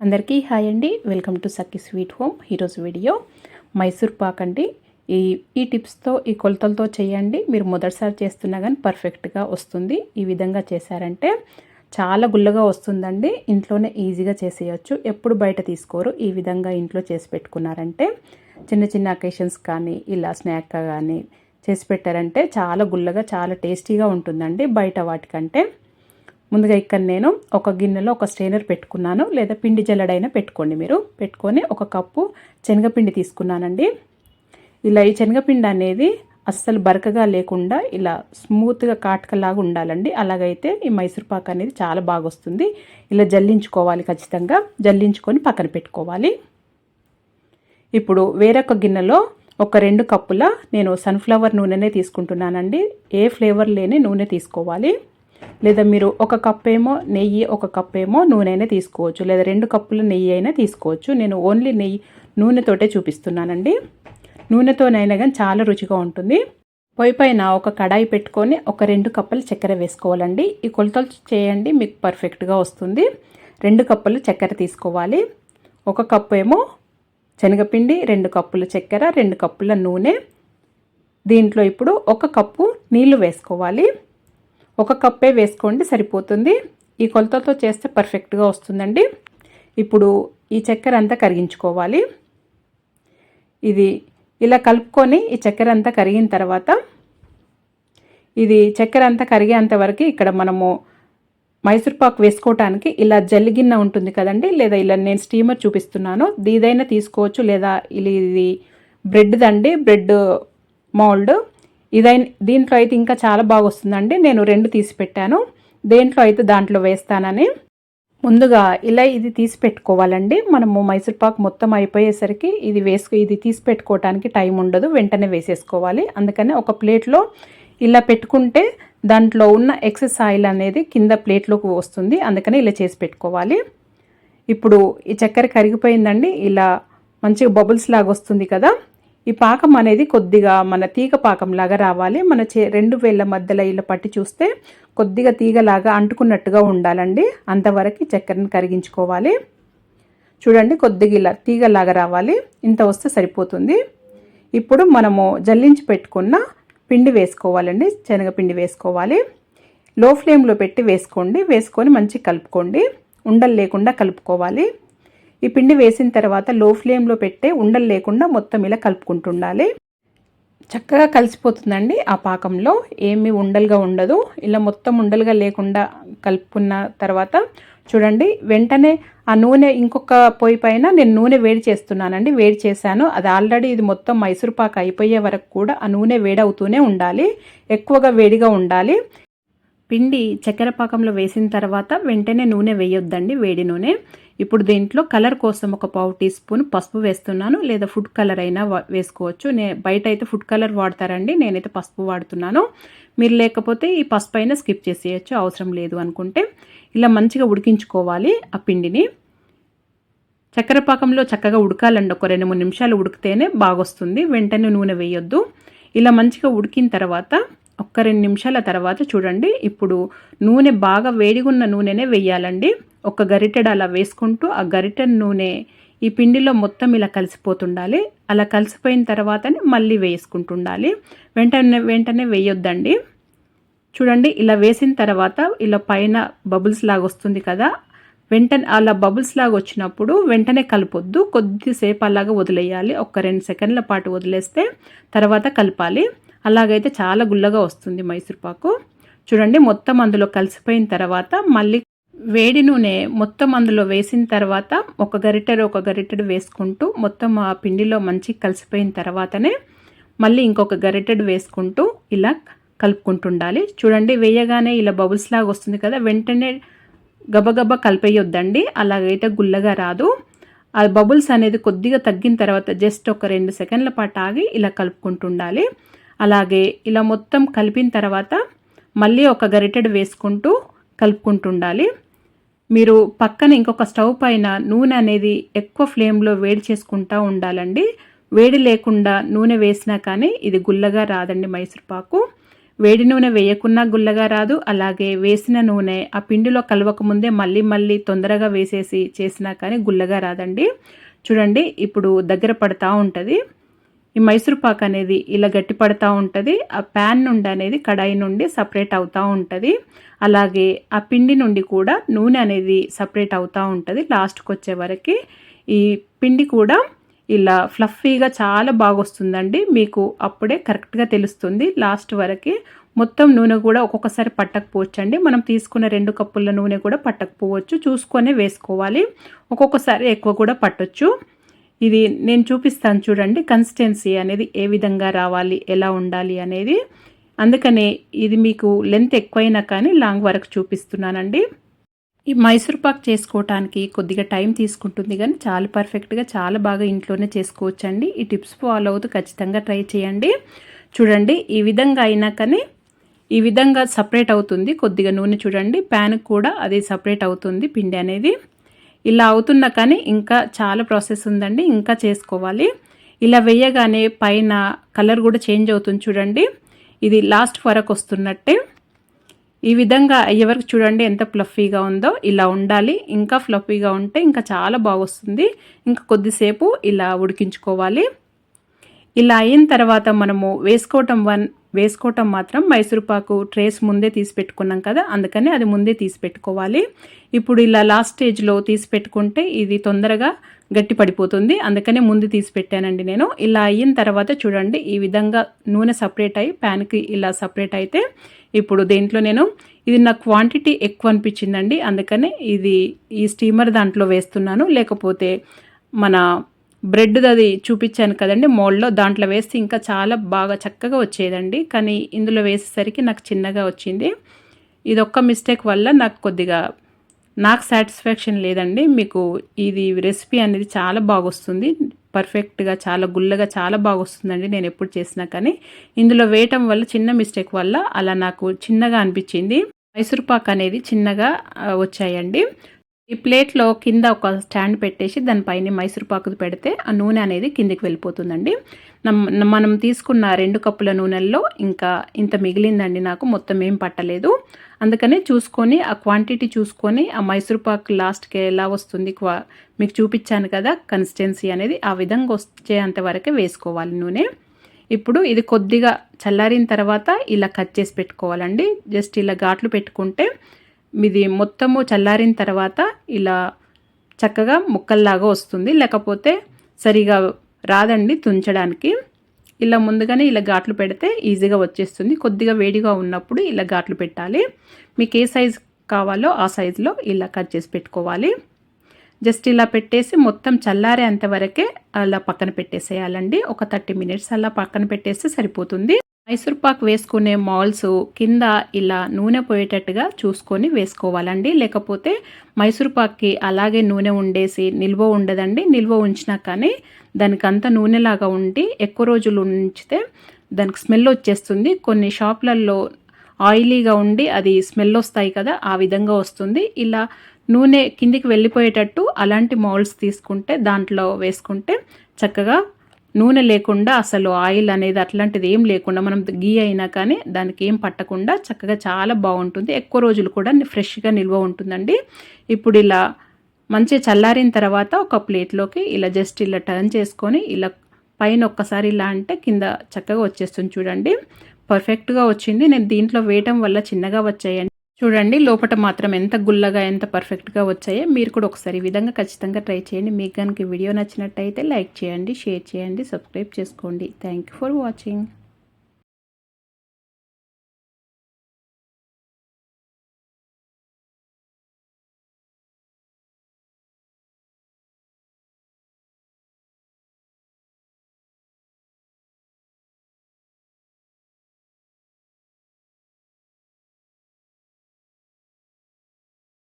అందరికీ హాయ్ అండి. Welcome to Sakki sweet home. ఈరోజు వీడియో మైసూర్ పాక్ అండి. ఈ ఈ టిప్స్తో ఈ కొలతలతో చేయండి. మీరు మొదటిసారి చేస్తున్నా కానీ పర్ఫెక్ట్గా వస్తుంది. ఈ విధంగా చేశారంటే చాలా గుల్లగా వస్తుందండి. ఇంట్లోనే ఈజీగా చేసేయచ్చు. ఎప్పుడు బయట తీసుకోరు. ఈ విధంగా ఇంట్లో చేసి పెట్టుకున్నారంటే చిన్న చిన్న అకేషన్స్ కానీ ఇలా స్నాక్ కానీ చేసి పెట్టారంటే చాలా గుల్లగా చాలా టేస్టీగా ఉంటుందండి బయట వాటికంటే. ముందుగా ఇక్కడ నేను ఒక గిన్నెలో ఒక స్ట్రైనర్ పెట్టుకున్నాను లేదా పిండి జల్లడైనా పెట్టుకోండి మీరు. పెట్టుకొని ఒక కప్పు శనగపిండి తీసుకున్నానండి. ఇలా ఈ శనగపిండి అనేది అస్సలు బరకగా లేకుండా ఇలా స్మూత్గా కాటకలాగా ఉండాలండి. అలాగైతే ఈ మైసూర్ పాక్ అనేది చాలా బాగా వస్తుంది ఇలా జల్లించుకోవాలి ఖచ్చితంగా. జల్లించుకొని పక్కన పెట్టుకోవాలి. ఇప్పుడు వేరొక గిన్నెలో ఒక రెండు కప్పుల నేను సన్ఫ్లవర్ నూనెనే తీసుకుంటున్నానండి. ఏ ఫ్లేవర్ లేని నూనె తీసుకోవాలి. లేదా మీరు ఒక కప్ ఏమో నెయ్యి ఒక కప్ ఏమో నూనె అయినా తీసుకోవచ్చు. లేదా రెండు కప్పుల నెయ్యి అయినా తీసుకోవచ్చు. నేను ఓన్లీ నెయ్యి నూనెతోటే చూపిస్తున్నానండి. నూనెతోనైనా కానీ చాలా రుచిగా ఉంటుంది. పొయ్యి పైన ఒక కడాయి పెట్టుకొని ఒక రెండు కప్పులు చక్కెర వేసుకోవాలండి. ఈ కొలతలు చేయండి మీకు పర్ఫెక్ట్గా వస్తుంది. రెండు కప్పులు చక్కెర తీసుకోవాలి. ఒక కప్పు ఏమో శనగపిండి రెండు కప్పుల చక్కెర రెండు కప్పుల నూనె. దీంట్లో ఇప్పుడు ఒక కప్పు నీళ్ళు వేసుకోవాలి. ఒక కప్పే వేసుకోండి సరిపోతుంది. ఈ కొలతతో చేస్తే పర్ఫెక్ట్గా వస్తుందండి. ఇప్పుడు ఈ చక్కెర అంతా కరిగించుకోవాలి. ఇది ఇలా కలుపుకొని ఈ చక్కెర అంతా కరిగిన తర్వాత ఇది చక్కెర అంతా కరిగేంత వరకు ఇక్కడ మనము మైసూర్ పాక్ వేసుకోవటానికి ఇలా జల్లిగిన్న ఉంటుంది కదండి లేదా ఇలా నేను స్టీమర్ చూపిస్తున్నాను. దీదైనా తీసుకోవచ్చు లేదా ఇది బ్రెడ్ది అండి బ్రెడ్ మౌల్డ్. ఇదై దీంట్లో అయితే ఇంకా చాలా బాగా వస్తుందండి నేను రెండు తీసి పెట్టాను. దేంట్లో అయితే దాంట్లో వేస్తానని. ముందుగా ఇలా ఇది తీసి పెట్టుకోవాలండి. మనము మైసూర్పాక్ మొత్తం అయిపోయేసరికి ఇది వేసుకు ఇది తీసి పెట్టుకోవటానికి టైం ఉండదు. వెంటనే వేసేసుకోవాలి. అందుకని ఒక ప్లేట్లో ఇలా పెట్టుకుంటే దాంట్లో ఉన్న ఎక్సెస్ ఆయిల్ అనేది కింద ప్లేట్లోకి వస్తుంది. అందుకని ఇలా చేసి పెట్టుకోవాలి. ఇప్పుడు ఈ చక్కెర కరిగిపోయిందండి. ఇలా మంచిగా బబుల్స్ లాగా వస్తుంది కదా. ఈ పాకం అనేది కొద్దిగా మన తీగ పాకంలాగా రావాలి. మన చే రెండు వేళ్ళ మధ్యలో ఇలా పట్టి చూస్తే కొద్దిగా తీగలాగా అంటుకున్నట్టుగా ఉండాలండి. అంతవరకు చక్కెరను కరిగించుకోవాలి. చూడండి కొద్దిగా ఇలా తీగలాగా రావాలి. ఇంత వస్తే సరిపోతుంది. ఇప్పుడు మనము జల్లించి పెట్టుకున్న పిండి వేసుకోవాలండి. శనగపిండి వేసుకోవాలి. లో ఫ్లేమ్లో పెట్టి వేసుకోండి. వేసుకొని మంచిగా కలుపుకోండి. ఉండలు లేకుండా కలుపుకోవాలి. ఈ పిండి వేసిన తర్వాత లో ఫ్లేమ్లో పెట్టే ఉండలు లేకుండా మొత్తం ఇలా కలుపుకుంటుండాలి. చక్కగా కలిసిపోతుందండి ఆ పాకంలో. ఏమీ ఉండలుగా ఉండదు. ఇలా మొత్తం ఉండలుగా లేకుండా కలుపుకున్న తర్వాత చూడండి వెంటనే ఆ నూనె ఇంకొక పొయ్యి పైన నేను నూనె వేడి చేస్తున్నానండి. వేడి చేశాను. అది ఆల్రెడీ ఇది మొత్తం మైసూర్ పాక్ అయిపోయే వరకు కూడా ఆ నూనె వేడవుతూనే ఉండాలి. ఎక్కువగా వేడిగా ఉండాలి. పిండి చక్కెర పాకంలో వేసిన తర్వాత వెంటనే నూనె వేయొద్దండి వేడి నూనె. ఇప్పుడు దీంట్లో కలర్ కోసం ఒక పావు టీ స్పూన్ పసుపు వేస్తున్నాను. లేదా ఫుడ్ కలర్ అయినా వేసుకోవచ్చు. నే బయట అయితే ఫుడ్ కలర్ వాడతారండి. నేనైతే పసుపు వాడుతున్నాను. మీరు లేకపోతే ఈ పసుపు అయినా స్కిప్ చేసేయచ్చు. అవసరం లేదు అనుకుంటే. ఇలా మంచిగా ఉడికించుకోవాలి ఆ పిండిని. చక్కెర పాకంలో చక్కగా ఉడకాలండి. ఒక రెండు మూడు నిమిషాలు ఉడికితేనే బాగొస్తుంది. వెంటనే నూనె వేయొద్దు. ఇలా మంచిగా ఉడికిన తర్వాత ఒక్క రెండు నిమిషాల తర్వాత చూడండి. ఇప్పుడు నూనె బాగా వేడిగున్న నూనెనే వేయాలండి. ఒక గరిటెడ అలా వేసుకుంటూ ఆ గరిటె నూనె ఈ పిండిలో మొత్తం ఇలా కలిసిపోతుండాలి. అలా కలిసిపోయిన తర్వాతనే మళ్ళీ వేసుకుంటుండాలి. వెంటనే వెంటనే వేయొద్దండి. చూడండి ఇలా వేసిన తర్వాత ఇలా పైన బబుల్స్ లాగా వస్తుంది కదా. వెంటనే అలా బబుల్స్ లాగా వచ్చినప్పుడు వెంటనే కలపొద్దు. కొద్దిసేపు అలాగా వదిలేయాలి. ఒక రెండు సెకండ్ల పాటు వదిలేస్తే తర్వాత కలపాలి. అలాగైతే చాలా గుల్లగా వస్తుంది మైసూర్పాకు చూడండి మొత్తం అందులో కలిసిపోయిన తర్వాత మళ్ళీ వేడి నూనె మొత్తం అందులో వేసిన తర్వాత ఒక గరిటెడు ఒక గరిటెడు వేసుకుంటూ మొత్తం ఆ పిండిలో మంచి కలిసిపోయిన తర్వాతనే మళ్ళీ ఇంకొక గరిటెడు వేసుకుంటూ ఇలా కలుపుకుంటుండాలి. చూడండి వేయగానే ఇలా బబుల్స్ లాగా వస్తుంది కదా వెంటనే గబగబా కలిపేయొద్దండి అలాగైతే గుల్లగా రాదు. ఆ బబుల్స్ అనేది కొద్దిగా తగ్గిన తర్వాత జస్ట్ ఒక రెండు సెకండ్ల పాటు ఆగి ఇలా కలుపుకుంటుండాలి. అలాగే ఇలా మొత్తం కలిపిన తర్వాత మళ్ళీ ఒక గరిటెడు వేసుకుంటూ కలుపుకుంటుండాలి. మీరు పక్కన ఇంకొక స్టవ్ పైన నూనె అనేది ఎక్కువ ఫ్లేమ్లో వేడి చేసుకుంటూ ఉండాలండి. వేడి లేకుండా నూనె వేసినా కానీ ఇది గుల్లగా రాదండి మైసూర్పాకు వేడి నూనె వేయకున్నా గుల్లగా రాదు. అలాగే వేసిన నూనె ఆ పిండిలో కలవకముందే మళ్ళీ మళ్ళీ తొందరగా వేసేసి చేసినా కానీ గుల్లగా రాదండి. చూడండి ఇప్పుడు దగ్గర పడతా ఉంటుంది. ఈ మైసూర్ పాక్ అనేది ఇలా గట్టిపడతా ఉంటుంది. ఆ ప్యాన్ నుండి అనేది కడాయి నుండి సపరేట్ అవుతూ ఉంటుంది. అలాగే ఆ పిండి నుండి కూడా నూనె అనేది సపరేట్ అవుతూ ఉంటుంది లాస్ట్కి వచ్చే వరకు. ఈ పిండి కూడా ఇలా ఫ్లఫీగా చాలా బాగా వస్తుందండి మీకు అప్పుడే కరెక్ట్గా తెలుస్తుంది. లాస్ట్ వరకు మొత్తం నూనె కూడా ఒక్కొక్కసారి పట్టకపోవచ్చండి. మనం తీసుకున్న రెండు కప్పుల నూనె కూడా పట్టకపోవచ్చు. చూసుకొని వేసుకోవాలి. ఒక్కొక్కసారి ఎక్కువ కూడా పట్టొచ్చు. ఇది నేను చూపిస్తాను చూడండి కన్సిస్టెన్సీ అనేది ఏ విధంగా రావాలి ఎలా ఉండాలి అనేది. అందుకనే ఇది మీకు లెంత్ ఎక్కువైనా కానీ లాంగ్ వరకు చూపిస్తున్నానండి. ఈ మైసూర్ పాక్ చేసుకోవటానికి కొద్దిగా టైం తీసుకుంటుంది కానీ చాలా పర్ఫెక్ట్గా చాలా బాగా ఇంట్లోనే చేసుకోవచ్చండి. ఈ టిప్స్ ఫాలో అవుతూ ఖచ్చితంగా ట్రై చేయండి. చూడండి ఈ విధంగా అయినా కానీ ఈ విధంగా సపరేట్ అవుతుంది. కొద్దిగా నూనె చూడండి ప్యాన్ కూడా అది సపరేట్ అవుతుంది పిండి అనేది. ఇలా అవుతున్నా కానీ ఇంకా చాలా ప్రాసెస్ ఉందండి ఇంకా చేసుకోవాలి. ఇలా వేయగానే పైన కలర్ కూడా చేంజ్ అవుతుంది చూడండి. ఇది లాస్ట్ వరకు వస్తున్నట్టే. ఈ విధంగా అయ్యే వరకు చూడండి ఎంత ఫ్లఫీగా ఉందో. ఇలా ఉండాలి ఇంకా ఫ్లఫీగా ఉంటే ఇంకా చాలా బాగొస్తుంది. ఇంకా కొద్దిసేపు ఇలా ఉడికించుకోవాలి. ఇలా అయిన తర్వాత మనము వేసుకోవటం వన్ వేసుకోవటం మాత్రం మైసూరుపాకు ట్రేస్ ముందే తీసి పెట్టుకున్నాం కదా అందుకని అది ముందే తీసి పెట్టుకోవాలి. ఇప్పుడు ఇలా లాస్ట్ స్టేజ్లో తీసి పెట్టుకుంటే ఇది తొందరగా గట్టి పడిపోతుంది అందుకనే ముందు తీసి పెట్టానండి నేను. ఇలా అయిన తర్వాత చూడండి ఈ విధంగా నూనె సపరేట్ అయ్యి ప్యాన్కి ఇలా సపరేట్ అయితే ఇప్పుడు దేంట్లో నేను ఇది నా క్వాంటిటీ ఎక్కువ అనిపించిందండి అందుకనే ఇది ఈ స్టీమర్ దాంట్లో వేస్తున్నాను లేకపోతే మన బ్రెడ్ అది చూపించాను కదండి మోల్డ్లో. దాంట్లో వేస్తే ఇంకా చాలా బాగా చక్కగా వచ్చేదండి. కానీ ఇందులో వేసేసరికి నాకు చిన్నగా వచ్చింది. ఇది ఒక్క మిస్టేక్ వల్ల నాకు కొద్దిగా నాకు సాటిస్ఫాక్షన్ లేదండి. మీకు ఇది రెసిపీ అనేది చాలా బాగొస్తుంది. పర్ఫెక్ట్గా చాలా గుల్లగా చాలా బాగా వస్తుందండి నేను ఎప్పుడు చేసినా కానీ. ఇందులో వేయటం వల్ల చిన్న మిస్టేక్ వల్ల అలా నాకు చిన్నగా అనిపించింది. మైసూర్ అనేది చిన్నగా వచ్చాయండి. ఈ ప్లేట్లో కింద ఒక స్టాండ్ పెట్టేసి దానిపైన మైసూర్ పెడితే ఆ నూనె అనేది కిందికి వెళ్ళిపోతుందండి. మనం తీసుకున్న రెండు కప్పుల నూనెల్లో ఇంకా ఇంత మిగిలిందండి నాకు మొత్తం ఏం పట్టలేదు. అందుకనే చూసుకొని ఆ క్వాంటిటీ చూసుకొని ఆ మైసూరుపాకు లాస్ట్కి ఎలా వస్తుంది క్వా మీకు చూపించాను కదా కన్సిస్టెన్సీ అనేది ఆ విధంగా వచ్చేంత వరకే వేసుకోవాలి నూనె. ఇప్పుడు ఇది కొద్దిగా చల్లారిన తర్వాత ఇలా కట్ చేసి పెట్టుకోవాలండి. జస్ట్ ఇలా ఘాట్లు పెట్టుకుంటే ఇది మొత్తము చల్లారిన తర్వాత ఇలా చక్కగా ముక్కల్లాగా వస్తుంది. లేకపోతే సరిగా రాదండి తుంచడానికి. ఇలా ముందుగానే ఇలా ఘాట్లు పెడితే ఈజీగా వచ్చేస్తుంది. కొద్దిగా వేడిగా ఉన్నప్పుడు ఇలా ఘాట్లు పెట్టాలి. మీకు ఏ సైజు కావాలో ఆ సైజులో ఇలా కట్ చేసి పెట్టుకోవాలి. జస్ట్ ఇలా పెట్టేసి మొత్తం చల్లారేంత వరకే అలా పక్కన పెట్టేసేయాలండి. ఒక థర్టీ మినిట్స్ అలా పక్కన పెట్టేస్తే సరిపోతుంది. మైసూర్ పాక్ వేసుకునే మాల్స్ కింద ఇలా నూనె పోయేటట్టుగా చూసుకొని వేసుకోవాలండి. లేకపోతే మైసూర్ పాక్కి అలాగే నూనె ఉండేసి నిల్వ ఉండదండి. నిల్వ ఉంచినా కానీ దానికి అంత నూనెలాగా ఉండి ఎక్కువ రోజులు ఉంచితే దానికి స్మెల్ వచ్చేస్తుంది. కొన్ని షాప్లలో ఆయిలీగా ఉండి అది స్మెల్ వస్తాయి కదా ఆ విధంగా వస్తుంది. ఇలా నూనె కిందికి వెళ్ళిపోయేటట్టు అలాంటి మౌల్స్ తీసుకుంటే దాంట్లో వేసుకుంటే చక్కగా నూనె లేకుండా అసలు ఆయిల్ అనేది అట్లాంటిది ఏం లేకుండా మనం గీ అయినా కానీ దానికి ఏం పట్టకుండా చక్కగా చాలా బాగుంటుంది. ఎక్కువ రోజులు కూడా ఫ్రెష్గా నిల్వ ఉంటుందండి. ఇప్పుడు ఇలా మంచిగా చల్లారిన తర్వాత ఒక ప్లేట్లోకి ఇలా జస్ట్ ఇలా టర్న్ చేసుకొని ఇలా పైన ఒక్కసారి ఇలా అంటే కింద చక్కగా వచ్చేస్తుంది చూడండి. పర్ఫెక్ట్గా వచ్చింది. నేను దీంట్లో వేయటం వల్ల చిన్నగా వచ్చాయండి. చూడండి లోపల మాత్రం ఎంత గుల్లగా ఎంత పర్ఫెక్ట్గా వచ్చాయో మీరు కూడా ఒకసారి ఈ విధంగా ఖచ్చితంగా ట్రై చేయండి. మీకు కనుక వీడియో నచ్చినట్టయితే లైక్ చేయండి షేర్ చేయండి సబ్స్క్రైబ్ చేసుకోండి. Thank for watching.